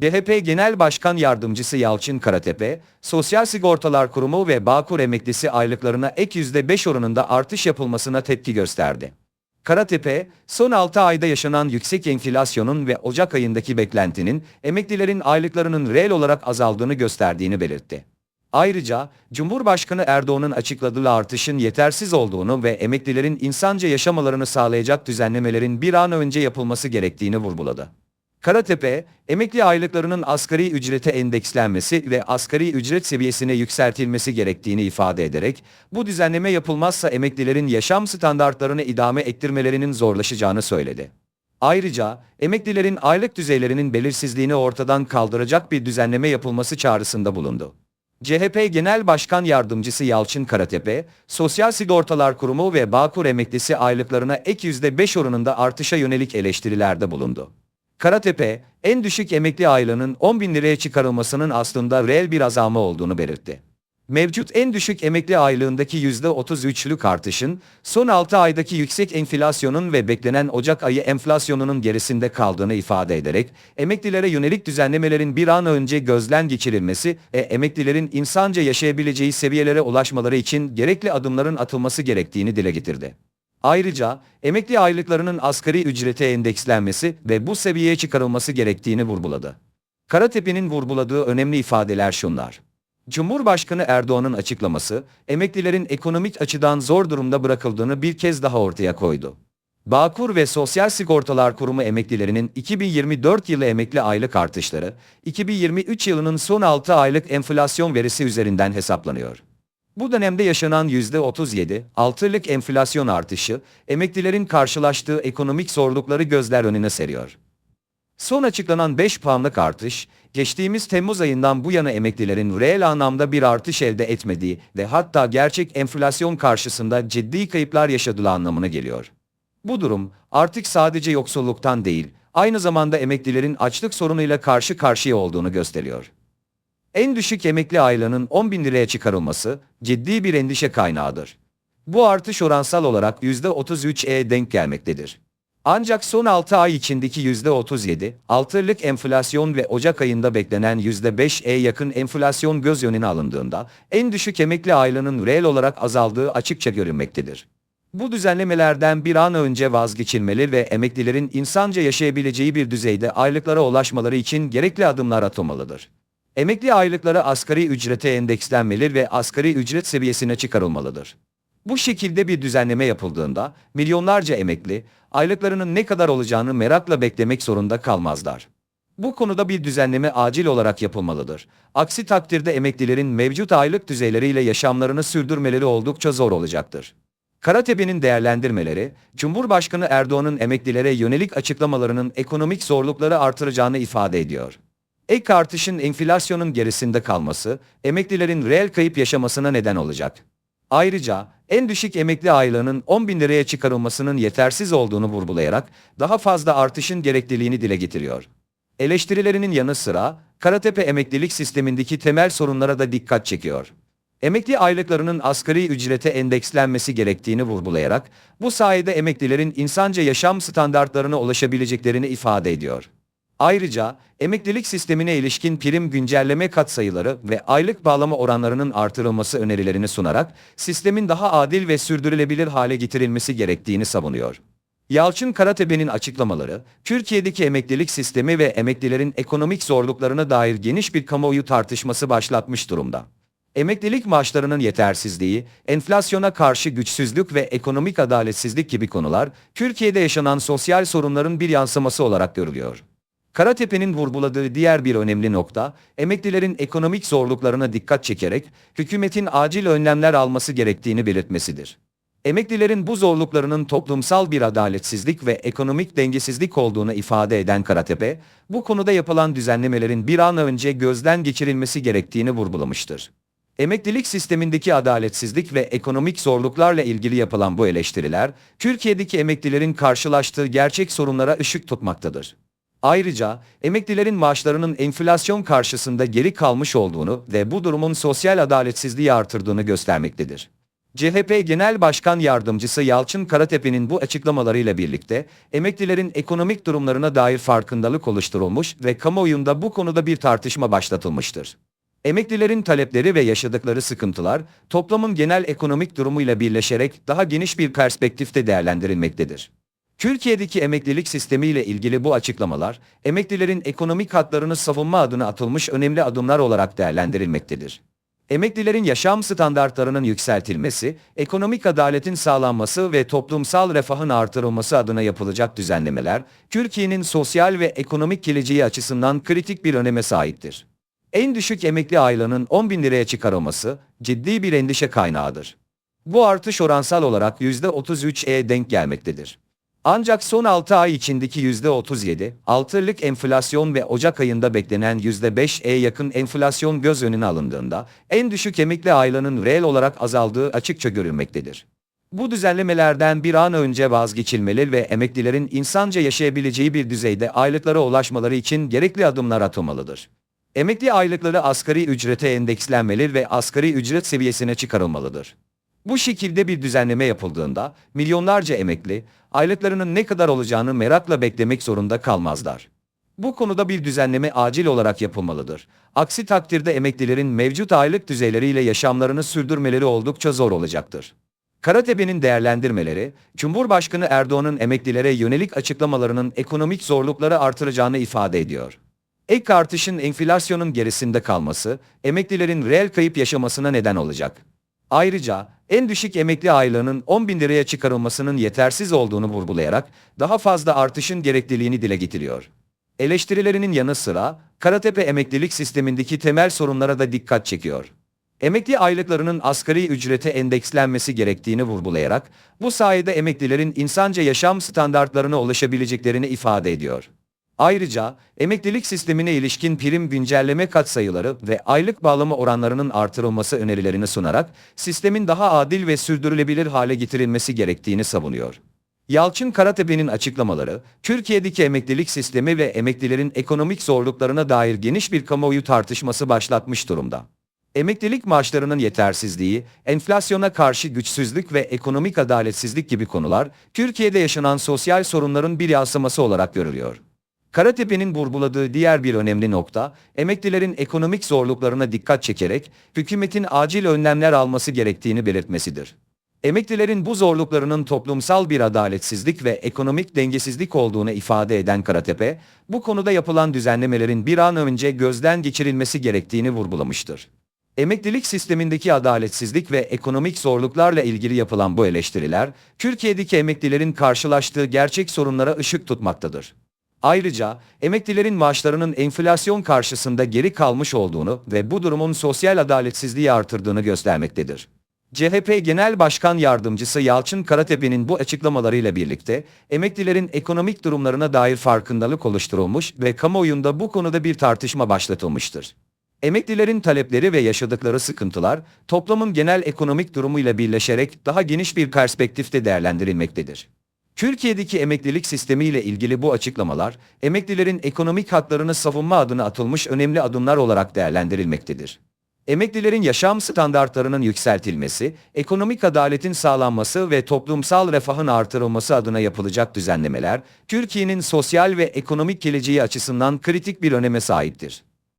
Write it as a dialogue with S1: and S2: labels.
S1: DHP Genel Başkan Yardımcısı Yalçın Karatepe, Sosyal Sigortalar Kurumu ve Bağkur emeklisi aylıklarına ek %5 oranında artış yapılmasına tepki gösterdi. Karatepe, son 6 ayda yaşanan yüksek enflasyonun ve Ocak ayındaki beklentinin emeklilerin aylıklarının reel olarak azaldığını gösterdiğini belirtti. Ayrıca, Cumhurbaşkanı Erdoğan'ın açıkladığı artışın yetersiz olduğunu ve emeklilerin insanca yaşamalarını sağlayacak düzenlemelerin bir an önce yapılması gerektiğini vurguladı. Karatepe, emekli aylıklarının asgari ücrete endekslenmesi ve asgari ücret seviyesine yükseltilmesi gerektiğini ifade ederek, bu düzenleme yapılmazsa emeklilerin yaşam standartlarını idame ettirmelerinin zorlaşacağını söyledi. Ayrıca, emeklilerin aylık düzeylerinin belirsizliğini ortadan kaldıracak bir düzenleme yapılması çağrısında bulundu. CHP Genel Başkan Yardımcısı Yalçın Karatepe, Sosyal Sigortalar Kurumu ve Bağkur emeklisi aylıklarına ek %5 oranında artışa yönelik eleştirilerde bulundu. Karatepe, en düşük emekli aylığının 10 bin liraya çıkarılmasının aslında reel bir azalma olduğunu belirtti. Mevcut en düşük emekli aylığındaki %33'lük artışın, son 6 aydaki yüksek enflasyonun ve beklenen Ocak ayı enflasyonunun gerisinde kaldığını ifade ederek, emeklilere yönelik düzenlemelerin bir an önce gözden geçirilmesi ve emeklilerin insanca yaşayabileceği seviyelere ulaşmaları için gerekli adımların atılması gerektiğini dile getirdi. Ayrıca emekli aylıklarının asgari ücrete endekslenmesi ve bu seviyeye çıkarılması gerektiğini vurguladı. Karatepe'nin vurguladığı önemli ifadeler şunlar. Cumhurbaşkanı Erdoğan'ın açıklaması, emeklilerin ekonomik açıdan zor durumda bırakıldığını bir kez daha ortaya koydu. Bağkur ve Sosyal Sigortalar Kurumu emeklilerinin 2024 yılı emekli aylık artışları, 2023 yılının son 6 aylık enflasyon verisi üzerinden hesaplanıyor. Bu dönemde yaşanan %37, 6'lık enflasyon artışı, emeklilerin karşılaştığı ekonomik zorlukları gözler önüne seriyor. Son açıklanan 5 puanlık artış, geçtiğimiz Temmuz ayından bu yana emeklilerin reel anlamda bir artış elde etmediği ve hatta gerçek enflasyon karşısında ciddi kayıplar yaşadığı anlamına geliyor. Bu durum artık sadece yoksulluktan değil, aynı zamanda emeklilerin açlık sorunuyla karşı karşıya olduğunu gösteriyor. En düşük emekli aylığının 10 bin liraya çıkarılması ciddi bir endişe kaynağıdır. Bu artış oransal olarak %33'e denk gelmektedir. Ancak son 6 ay içindeki %37, 6'lık enflasyon ve Ocak ayında beklenen %5'e yakın enflasyon göz önüne alındığında en düşük emekli aylığının reel olarak azaldığı açıkça görünmektedir. Bu düzenlemelerden bir an önce vazgeçilmeli ve emeklilerin insanca yaşayabileceği bir düzeyde aylıklara ulaşmaları için gerekli adımlar atılmalıdır. Emekli aylıkları asgari ücrete endekslenmeli ve asgari ücret seviyesine çıkarılmalıdır. Bu şekilde bir düzenleme yapıldığında milyonlarca emekli aylıklarının ne kadar olacağını merakla beklemek zorunda kalmazlar. Bu konuda bir düzenleme acil olarak yapılmalıdır. Aksi takdirde emeklilerin mevcut aylık düzeyleriyle yaşamlarını sürdürmeleri oldukça zor olacaktır. Karatepe'nin değerlendirmeleri, Cumhurbaşkanı Erdoğan'ın emeklilere yönelik açıklamalarının ekonomik zorlukları artıracağını ifade ediyor. Ek artışın enflasyonun gerisinde kalması, emeklilerin reel kayıp yaşamasına neden olacak. Ayrıca en düşük emekli aylığının 10 bin liraya çıkarılmasının yetersiz olduğunu vurgulayarak daha fazla artışın gerekliliğini dile getiriyor. Eleştirilerinin yanı sıra Karatepe emeklilik sistemindeki temel sorunlara da dikkat çekiyor. Emekli aylıklarının asgari ücrete endekslenmesi gerektiğini vurgulayarak bu sayede emeklilerin insanca yaşam standartlarına ulaşabileceklerini ifade ediyor. Ayrıca emeklilik sistemine ilişkin prim güncelleme katsayıları ve aylık bağlama oranlarının artırılması önerilerini sunarak sistemin daha adil ve sürdürülebilir hale getirilmesi gerektiğini savunuyor. Yalçın Karatepe'nin açıklamaları, Türkiye'deki emeklilik sistemi ve emeklilerin ekonomik zorluklarına dair geniş bir kamuoyu tartışması başlatmış durumda. Emeklilik maaşlarının yetersizliği, enflasyona karşı güçsüzlük ve ekonomik adaletsizlik gibi konular, Türkiye'de yaşanan sosyal sorunların bir yansıması olarak görülüyor. Karatepe'nin vurguladığı diğer bir önemli nokta, emeklilerin ekonomik zorluklarına dikkat çekerek hükümetin acil önlemler alması gerektiğini belirtmesidir. Emeklilerin bu zorluklarının toplumsal bir adaletsizlik ve ekonomik dengesizlik olduğunu ifade eden Karatepe, bu konuda yapılan düzenlemelerin bir an önce gözden geçirilmesi gerektiğini vurgulamıştır. Emeklilik sistemindeki adaletsizlik ve ekonomik zorluklarla ilgili yapılan bu eleştiriler, Türkiye'deki emeklilerin karşılaştığı gerçek sorunlara ışık tutmaktadır. Ayrıca emeklilerin maaşlarının enflasyon karşısında geri kalmış olduğunu ve bu durumun sosyal adaletsizliği artırdığını göstermektedir. CHP Genel Başkan Yardımcısı Yalçın Karatepe'nin bu açıklamalarıyla birlikte emeklilerin ekonomik durumlarına dair farkındalık oluşturulmuş ve kamuoyunda bu konuda bir tartışma başlatılmıştır. Emeklilerin talepleri ve yaşadıkları sıkıntılar toplumun genel ekonomik durumuyla birleşerek daha geniş bir perspektifte değerlendirilmektedir. Türkiye'deki emeklilik sistemiyle ilgili bu açıklamalar, emeklilerin ekonomik haklarını savunma adına atılmış önemli adımlar olarak değerlendirilmektedir. Emeklilerin yaşam standartlarının yükseltilmesi, ekonomik adaletin sağlanması ve toplumsal refahın artırılması adına yapılacak düzenlemeler, Türkiye'nin sosyal ve ekonomik geleceği açısından kritik bir öneme sahiptir. En düşük emekli aylığının 10 bin liraya çıkarılması ciddi bir endişe kaynağıdır. Bu artış oransal olarak %33'e denk gelmektedir. Ancak son 6 ay içindeki %37, 6'lık enflasyon ve Ocak ayında beklenen %5'e yakın enflasyon göz önüne alındığında en düşük emekli aylığının reel olarak azaldığı açıkça görülmektedir. Bu düzenlemelerden bir an önce vazgeçilmeli ve emeklilerin insanca yaşayabileceği bir düzeyde aylıklara ulaşmaları için gerekli adımlar atılmalıdır. Emekli aylıkları asgari ücrete endekslenmeli ve asgari ücret seviyesine çıkarılmalıdır. Bu şekilde bir düzenleme yapıldığında milyonlarca emekli aylıklarının ne kadar olacağını merakla beklemek zorunda kalmazlar. Bu konuda bir düzenleme acil olarak yapılmalıdır. Aksi takdirde emeklilerin mevcut aylık düzeyleriyle yaşamlarını sürdürmeleri oldukça zor olacaktır. Karatepe'nin değerlendirmeleri, Cumhurbaşkanı Erdoğan'ın emeklilere yönelik açıklamalarının ekonomik zorlukları artıracağını ifade ediyor. Ek artışın enflasyonun gerisinde kalması, emeklilerin reel kayıp yaşamasına neden olacak. Ayrıca en düşük emekli aylığının 10 bin liraya çıkarılmasının yetersiz olduğunu vurgulayarak daha fazla artışın gerekliliğini dile getiriyor. Eleştirilerinin yanı sıra Karatepe emeklilik sistemindeki temel sorunlara da dikkat çekiyor. Emekli aylıklarının asgari ücrete endekslenmesi gerektiğini vurgulayarak bu sayede emeklilerin insanca yaşam standartlarına ulaşabileceklerini ifade ediyor. Ayrıca emeklilik sistemine ilişkin prim güncelleme katsayıları ve aylık bağlama oranlarının artırılması önerilerini sunarak sistemin daha adil ve sürdürülebilir hale getirilmesi gerektiğini savunuyor. Yalçın Karatepe'nin açıklamaları, Türkiye'deki emeklilik sistemi ve emeklilerin ekonomik zorluklarına dair geniş bir kamuoyu tartışması başlatmış durumda. Emeklilik maaşlarının yetersizliği, enflasyona karşı güçsüzlük ve ekonomik adaletsizlik gibi konular, Türkiye'de yaşanan sosyal sorunların bir yansıması olarak görülüyor. Karatepe'nin vurguladığı diğer bir önemli nokta, emeklilerin ekonomik zorluklarına dikkat çekerek hükümetin acil önlemler alması gerektiğini belirtmesidir. Emeklilerin bu zorluklarının toplumsal bir adaletsizlik ve ekonomik dengesizlik olduğunu ifade eden Karatepe, bu konuda yapılan düzenlemelerin bir an önce gözden geçirilmesi gerektiğini vurgulamıştır. Emeklilik sistemindeki adaletsizlik ve ekonomik zorluklarla ilgili yapılan bu eleştiriler, Türkiye'deki emeklilerin karşılaştığı gerçek sorunlara ışık tutmaktadır. Ayrıca emeklilerin maaşlarının enflasyon karşısında geri kalmış olduğunu ve bu durumun sosyal adaletsizliği artırdığını göstermektedir. CHP Genel Başkan Yardımcısı Yalçın Karatepe'nin bu açıklamalarıyla birlikte emeklilerin ekonomik durumlarına dair farkındalık oluşturulmuş ve kamuoyunda bu konuda bir tartışma başlatılmıştır. Emeklilerin talepleri ve yaşadıkları sıkıntılar toplumun genel ekonomik durumuyla birleşerek daha geniş bir perspektifte değerlendirilmektedir. Türkiye'deki emeklilik sistemiyle ilgili bu açıklamalar, emeklilerin ekonomik haklarını savunma adına atılmış önemli adımlar olarak değerlendirilmektedir. Emeklilerin yaşam standartlarının yükseltilmesi, ekonomik adaletin sağlanması ve toplumsal refahın artırılması adına yapılacak düzenlemeler, Türkiye'nin sosyal ve ekonomik geleceği açısından kritik bir öneme sahiptir.